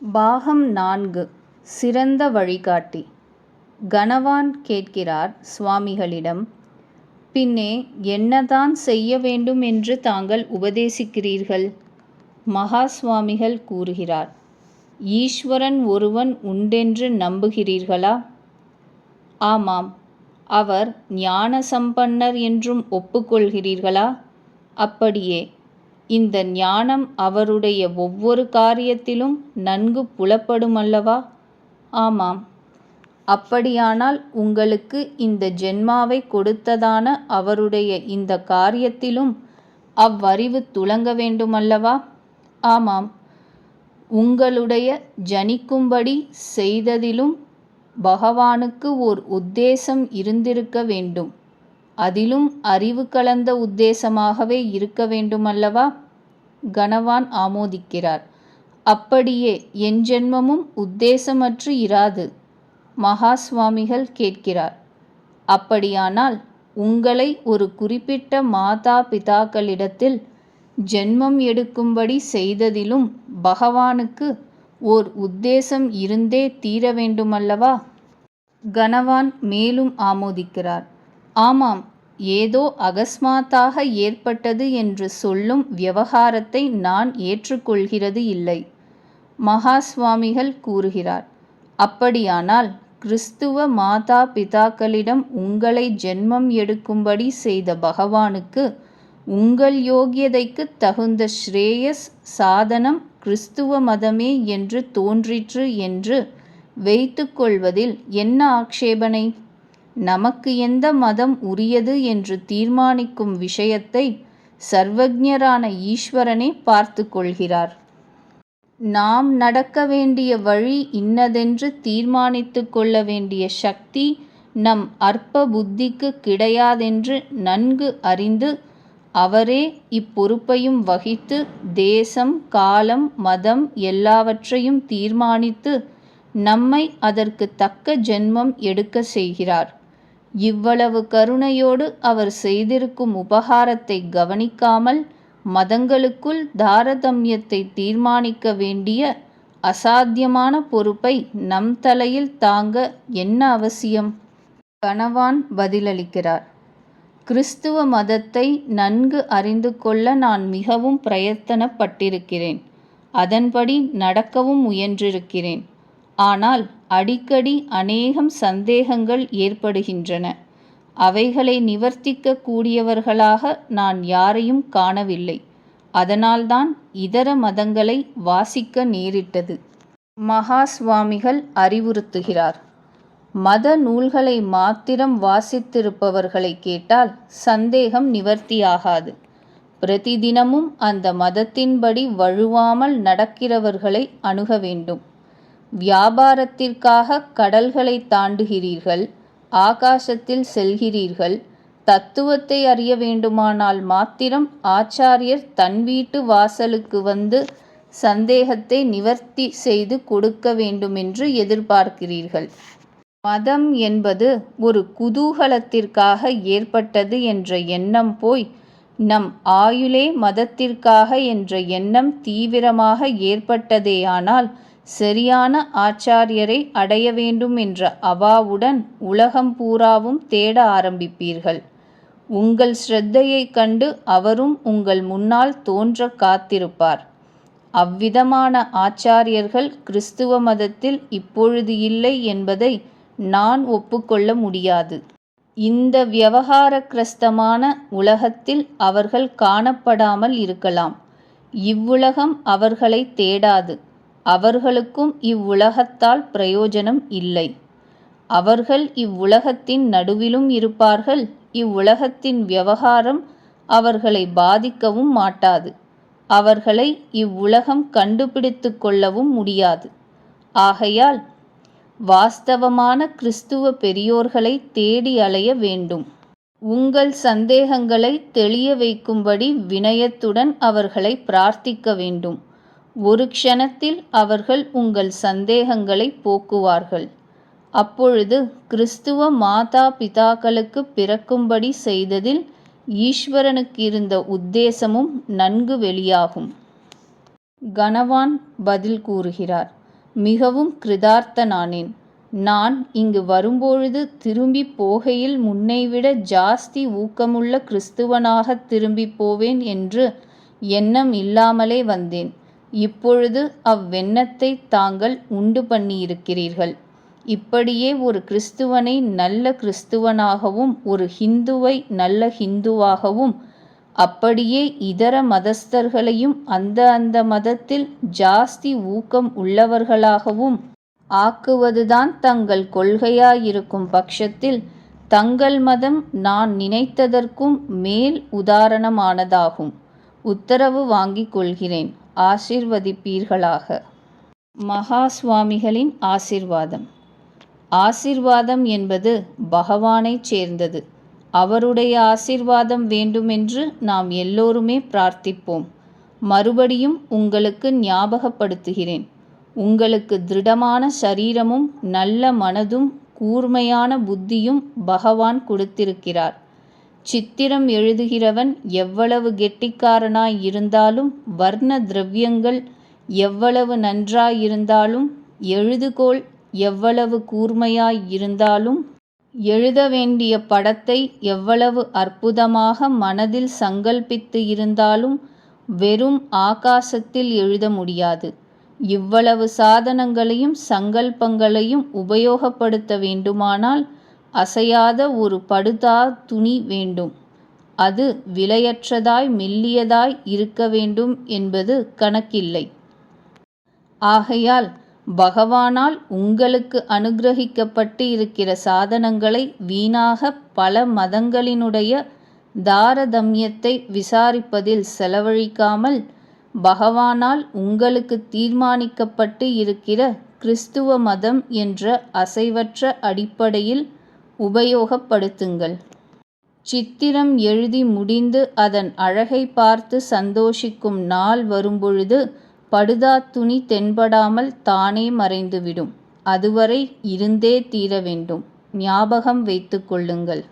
பாகம் நான்கு. சிறந்த வழிகாட்டி. கணவான் கேட்கிறார் சுவாமிகளிடம் பின்னே என்னதான் செய்ய வேண்டும் என்று தாங்கள் உபதேசிக்கிறீர்கள்? மகா சுவாமிகள் கூறுகிறார் ஈஸ்வரன் ஒருவன் உண்டென்று நம்புகிறீர்களா? ஆமாம். அவர் ஞான சம்பன்னர் என்றும் ஒப்புக்கொள்கிறீர்களா? அப்படியே. இந்த ஞானம் அவருடைய ஒவ்வொரு காரியத்திலும் நன்கு புலப்படுமல்லவா? ஆமாம். அப்படியானால் உங்களுக்கு இந்த ஜென்மாவை கொடுத்ததான அவருடைய இந்த காரியத்திலும் அவ்வறிவு துலங்க வேண்டுமல்லவா? ஆமாம். உங்களுடைய ஜனிக்கும்படி செய்ததிலும் பகவானுக்கு ஓர் உத்தேசம் இருந்திருக்க வேண்டும். அதிலும் அறிவு கலந்த உத்தேசமாகவே இருக்க வேண்டுமல்லவா? கணவான் ஆமோதிக்கிறார். அப்படியே என் ஜென்மமும் உத்தேசமற்று இராது மகா சுவாமிகள் கேட்கிறார். அப்படியானால் உங்களை ஒரு குறிப்பிட்ட மாதா பிதாக்களிடத்தில் ஜென்மம் எடுக்கும்படி செய்ததிலும் பகவானுக்கு ஓர் உத்தேசம் இருந்தே தீர வேண்டுமல்லவா? கணவான் மேலும் ஆமோதிக்கிறார். ஆமாம் ஏதோ அகஸ்மாத்தாக ஏற்பட்டது என்று சொல்லும் விவகாரத்தை நான் ஏற்றுக்கொள்கிறது இல்லை மகா சுவாமிகள் கூறுகிறார். அப்படியானால் கிறிஸ்துவ மாதா பிதாக்களிடம் உங்களை ஜென்மம் எடுக்கும்படி செய்த பகவானுக்கு உங்கள் யோகியதைக்கு தகுந்த ஸ்ரேயஸ் சாதனம் கிறிஸ்துவ மதமே என்று தோன்றிற்று என்று வைத்துக்கொள்வதில் என்ன ஆக்ஷேபனை? நமக்கு எந்த மதம் உரியது என்று தீர்மானிக்கும் விஷயத்தை சர்வஜரான ஈஸ்வரனே பார்த்து கொள்கிறார். நாம் நடக்க வேண்டிய வழி இன்னதென்று தீர்மானித்து கொள்ள வேண்டிய சக்தி நம் அற்ப புத்திக்கு கிடையாதென்று நன்கு அறிந்து அவரே இப்பொறுப்பையும் வகித்து தேசம் காலம் மதம் எல்லாவற்றையும் தீர்மானித்து நம்மை அதற்கு தக்க ஜென்மம் எடுக்க செய்கிறார். இவ்வளவு கருணையோடு அவர் செய்திருக்கும் உபகாரத்தை கவனிக்காமல் மதங்களுக்குள் தாரதமியத்தை தீர்மானிக்க வேண்டிய அசாத்தியமான பொறுப்பை நம் தலையில் தாங்க என்ன அவசியம்? கணவான் பதிலளிக்கிறார். கிறிஸ்துவ மதத்தை நன்கு அறிந்து கொள்ள நான் மிகவும் பிரயத்தனப்பட்டிருக்கிறேன். அதன்படி நடக்கவும் முயன்றிருக்கிறேன். ஆனால் அடிக்கடி அநேகம் சந்தேகங்கள் ஏற்படுகின்றன. அவைகளை நிவர்த்திக்க கூடியவர்களாக நான் யாரையும் காணவில்லை. அதனால்தான் இதர மதங்களை வாசிக்க நேரிட்டது. மகா சுவாமிகள் அறிவுறுத்துகிறார். மத நூல்களை மாத்திரம் வாசித்திருப்பவர்களை கேட்டால் சந்தேகம் நிவர்த்தியாகாது. பிரதிதினமும் அந்த மதத்தின்படி வழுவாமல் நடக்கிறவர்களை அணுக வேண்டும். வியாபாரத்திற்காக கடல்களை தாண்டுகிறீர்கள் ஆகாசத்தில் செல்கிறீர்கள் தத்துவத்தை அறிய வேண்டுமானால் மாத்திரம் ஆச்சாரியர் தன் வீட்டு வாசலுக்கு வந்து சந்தேகத்தை நிவர்த்தி செய்து கொடுக்க வேண்டுமென்று எதிர்பார்க்கிறீர்கள். மதம் என்பது ஒரு குதூகலத்திற்காக ஏற்பட்டது என்ற எண்ணம் போய் நம் ஆயுளே மதத்திற்காக என்ற எண்ணம் தீவிரமாக ஏற்பட்டதேயானால் சரியான ஆச்சாரியரை அடைய வேண்டும் என்ற அவாவுடன் உலகம் பூராவும் தேட ஆரம்பிப்பீர்கள். உங்கள் ஸ்ரத்தையைக் கண்டு அவரும் உங்கள் முன்னால் தோன்ற காத்திருப்பார். அவ்விதமான ஆச்சாரியர்கள் கிறிஸ்துவ மதத்தில் இப்பொழுது இல்லை என்பதை நான் ஒப்புக்கொள்ள முடியாது. இந்த விவகார கிரஸ்தமான உலகத்தில் அவர்கள் காணப்படாமல் இருக்கலாம். இவ்வுலகம் அவர்களை தேடாது. அவர்களுக்கும் இவ்வுலகத்தால் பிரயோஜனம் இல்லை. அவர்கள் இவ்வுலகத்தின் நடுவிலும் இருப்பார்கள் இவ்வுலகத்தின் விவகாரம் அவர்களை பாதிக்கவும் மாட்டாது. அவர்களை இவ்வுலகம் கண்டுபிடித்து கொள்ளவும் முடியாது. ஆகையால் வாஸ்தவமான கிறிஸ்துவ பெரியோர்களை தேடி அலைய வேண்டும். உங்கள் சந்தேகங்களை தெளிய வைக்கும்படி வினயத்துடன் அவர்களை பிரார்த்திக்க வேண்டும். ஒரு க்ஷணத்தில் அவர்கள் உங்கள் சந்தேகங்களை போக்குவார்கள் அப்பொழுது கிறிஸ்துவ மாதா பிதாக்களுக்கு பிறக்கும்படி செய்ததில் ஈஸ்வரனுக்கு இருந்த உத்தேசமும் நன்கு வெளியாகும் கணவான் பதில் கூறுகிறார் மிகவும் கிருதார்த்தனானேன். நான் இங்கு வரும்பொழுது திரும்பிப் போகையில் முன்னைவிட ஜாஸ்தி ஊக்கமுள்ள கிறிஸ்துவனாகத் திரும்பிப் போவேன் என்று எண்ணம் இல்லாமலே வந்தேன். இப்பொழுது அவ்வெண்ணத்தை தாங்கள் உண்டு பண்ணியிருக்கிறீர்கள். இப்படியே ஒரு கிறிஸ்துவனை நல்ல கிறிஸ்துவனாகவும் ஒரு ஹிந்துவை நல்ல ஹிந்துவாகவும் அப்படியே இதர மதஸ்தர்களையும் அந்த அந்த மதத்தில் ஜாஸ்தி ஊக்கம் உள்ளவர்களாகவும் ஆக்குவதுதான் தங்கள் கொள்கையாயிருக்கும் பட்சத்தில் தங்கள் மதம் நான் நினைத்ததற்கும் மேல் உதாரணமானதாகும். உத்தரவு வாங்கிக் கொள்கிறேன். ஆசிர்வதிப்பீர்களாக மகா சுவாமிகளின் ஆசிர்வாதம் ஆசிர்வாதம் என்பது பகவானைச் சேர்ந்தது. அவருடைய ஆசிர்வாதம் வேண்டுமென்று நாம் எல்லோருமே பிரார்த்திப்போம். மறுபடியும் உங்களுக்கு ஞாபகப்படுத்துகிறேன். உங்களுக்கு திருடமான சரீரமும் நல்ல மனதும் கூர்மையான புத்தியும் பகவான் கொடுத்திருக்கிறார். சித்திரம் எழுதுகிறவன் எவ்வளவு கெட்டிக்காரனாய் இருந்தாலும் வர்ண திரவியங்கள் எவ்வளவு நன்றாயிருந்தாலும் எழுதுகோள் எவ்வளவு கூர்மையாய் இருந்தாலும் எழுத வேண்டிய படத்தை எவ்வளவு அற்புதமாக மனதில் சங்கல்பித்து இருந்தாலும் வெறும் ஆகாசத்தில் எழுத முடியாது. இவ்வளவு சாதனங்களையும் சங்கல்பங்களையும் உபயோகப்படுத்த வேண்டுமானால் அசையாத ஒரு படுதா துணி வேண்டும். அது விலையற்றதாய் மெல்லியதாய் இருக்க வேண்டும் என்பது கணக்கில்லை. ஆகையால் பகவானால் உங்களுக்கு அனுக்கிரகிக்கப்பட்டு இருக்கிற சாதனங்களை வீணாக பல மதங்களினுடைய தாரதம்யத்தை விசாரிப்பதில் செலவழிக்காமல் பகவானால் உங்களுக்கு தீர்மானிக்கப்பட்டு இருக்கிற கிறிஸ்துவ மதம் என்ற அசைவற்ற அடிப்படையில் உபயோகப்படுத்துங்கள். சித்திரம் எழுதி முடிந்து அதன் அழகை பார்த்து சந்தோஷிக்கும் நாள் வரும்பொழுது படுதா துணி தென்படாமல் தானே மறைந்துவிடும். அதுவரை இருந்தே தீர வேண்டும். ஞாபகம் வைத்து கொள்ளுங்கள்.